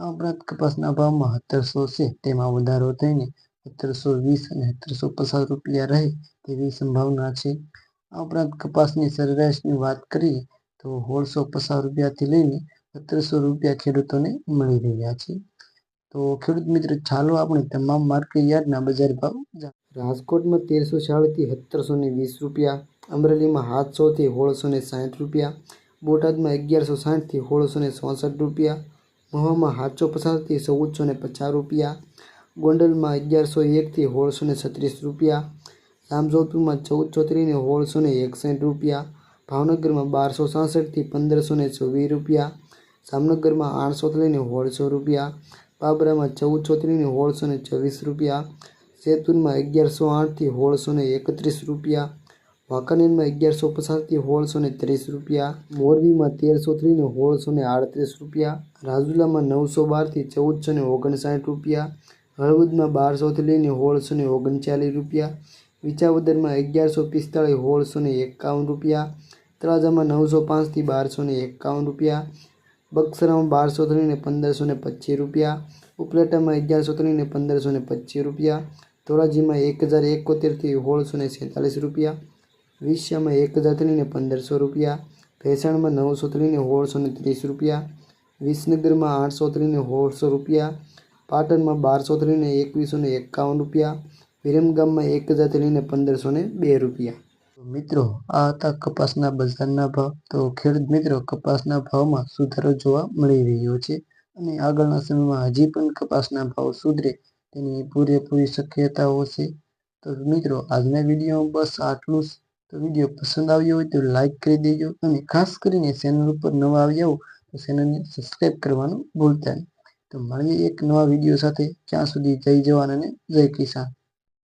આ ઉપરાંત કપાસના ભાવમાં સત્તરસો છે તેમાં વધારો થઈને સત્તરસો વીસ અને સત્તરસો પચાસ રૂપિયા રહે તેવી સંભાવના છે. આ ઉપરાંત કપાસની સરેરાશની વાત કરીએ તો સોળસો પચાસ રૂપિયાથી લઈને સત્તરસો રૂપિયા ખેડૂતોને મળી રહ્યા છે. તો ખેડૂત મિત્ર, ચાલો આપણે તમામ માર્કેટ યાર્ડના બજાર ભાવ રાજકોટમાં તેરસો ચાળીસથી સત્તરસો ને વીસ રૂપિયા, અમરેલીમાં સાતસોથી સોળસો ને સાઠ રૂપિયા, બોટાદમાં અગિયારસો સાઠથી સોળસો ને ચોસઠ રૂપિયા મહુવામાં સાતસો પચાસથી ચૌદસો ને પચાસ રૂપિયા, ગોંડલમાં અગિયારસો એકથી સોળસો ને છત્રીસ રૂપિયા જામજોધપુરમાં ચૌદસો ત્રીને સોળસો ને એકસઠ રૂપિયા, ભાવનગરમાં બારસો સાસઠથી પંદરસો ને ચોવીસ રૂપિયા, જામનગરમાં આઠસો લઈને સોળસો રૂપિયા, બાબરામાં ચૌદસો ત્રીને સોળસો ને ચોવીસ રૂપિયા જેતપુરમાં અગિયારસો આઠથી સોળસો ને એકત્રીસ રૂપિયા વાંકાનેરમાં અગિયારસો પચાસથી સોળસો ને ત્રીસ રૂપિયા, મોરબીમાં તેરસો ત્રીને સોળસો ને આડત્રીસ રૂપિયા, રાજુલામાં નવસો બારથી ચૌદસો ને ઓગણસાઠ રૂપિયા, હળવદમાં બારસોથી લઈને સોળસો ને ઓગણચાલીસ રૂપિયા વિચાવદરમાં અગિયારસો પિસ્તાળીસ સોળસો ને એકાવન રૂપિયા, તળાજામાં નવસો પાંચથી બારસો ને એકાવન રૂપિયા, બક્સરામાં બારસો ત્રણને પંદરસો ને પચીસ રૂપિયા, ઉપલેટામાં અગિયારસો ત્રણને પંદરસો ને પચીસ રૂપિયા, ધોરાજીમાં એક હજાર એકોતેરથી સોળસો ને સેતાલીસ રૂપિયા વિશ્યામાં એક હજાર પંદરસો રૂપિયા, ભેસાણમાં નવસો ત્રીને સોળસો ને ત્રીસ રૂપિયા, વિસનગરમાં આઠસો ત્રીને સોળસો રૂપિયા, પાટણમાં બારસો ત્રીને એકવીસો ને એકાવન રૂપિયા, વિરમગામમાં એક હજાર ત્રીને પંદરસો ને બે રૂપિયા. મિત્રો, આ હતા કપાસના બજારના ભાવ. તો ખેડૂત મિત્રો, કપાસના ભાવમાં સુધારો જોવા મળી રહ્યો છે અને આગળના સમયમાં હજી પણ કપાસના ભાવ સુધરે તેની પૂરેપૂરી શક્યતાઓ છે. તો મિત્રો, આજના વિડીયોમાં બસ આટલું જ. તો વીડિયો પસંદ આવ્યો હોય તો લાઈક કરી દેજો અને ખાસ કરીને ચેનલ ઉપર નવા આવ્યા હો તો ચેનલને સબસ્ક્રાઈબ કરવાનું ભૂલતા નહીં. તો મળીએ એક નવા વીડિયો સાથે. ત્યાં સુધી જય જવાન અને જય કિસાન.